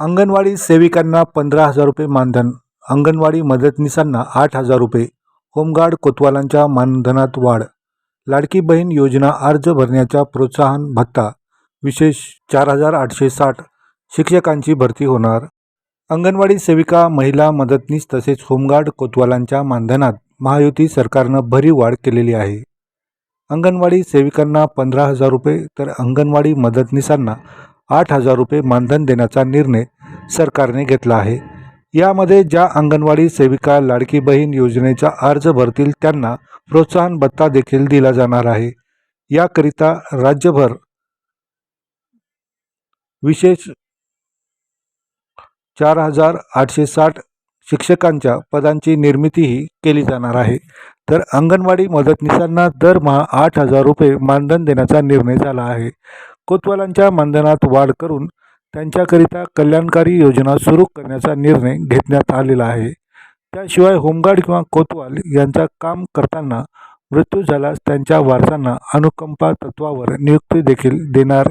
अंगणवाडी सेविकांना पंधरा हजार रुपये मानधन अंगणवाडी मदतनीसांना आठ हजार रुपये होमगार्ड कोतवालांच्या मानधनात वाढ लाडकी बहीण योजना अर्ज भरण्याच्या प्रोत्साहन भत्ता विशेष चार हजार आठशे साठ शिक्षकांची भरती होणार. अंगणवाडी सेविका महिला मदतनीस तसेच होमगार्ड कोतवालांच्या मानधनात महायुती सरकारनं भरीव वाढ केलेली आहे. अंगणवाडी सेविकांना पंधरा हजार रुपये तर अंगणवाडी मदतनीसांना आठ हजार रुपये मानधन देण्याचा निर्णय सरकारने घेतला आहे. यामध्ये ज्या अंगणवाडी सेविका लाडकी बहीण योजनेचा अर्ज भरतील त्यांना प्रोत्साहन भत्ता देखील दिला जाणार आहे. याकरिता राज्यभर विशेष चार हजार आठशे साठ शिक्षकांच्या पदांची निर्मितीही केली जाणार आहे. तर अंगणवाडी मदतनीसांना दरमहा आठ हजार रुपये मानधन देण्याचा निर्णय झाला आहे. कोतवालांच्या मानधनात वाढ करून त्यांच्याकरिता कल्याणकारी योजना सुरू करण्याचा निर्णय घेण्यात आलेला आहे. त्याशिवाय होमगार्ड किंवा कोतवाल यांचा काम करताना मृत्यू झाल्यास त्यांच्या वारसांना अनुकंपा तत्वावर नियुक्ती देखील देणार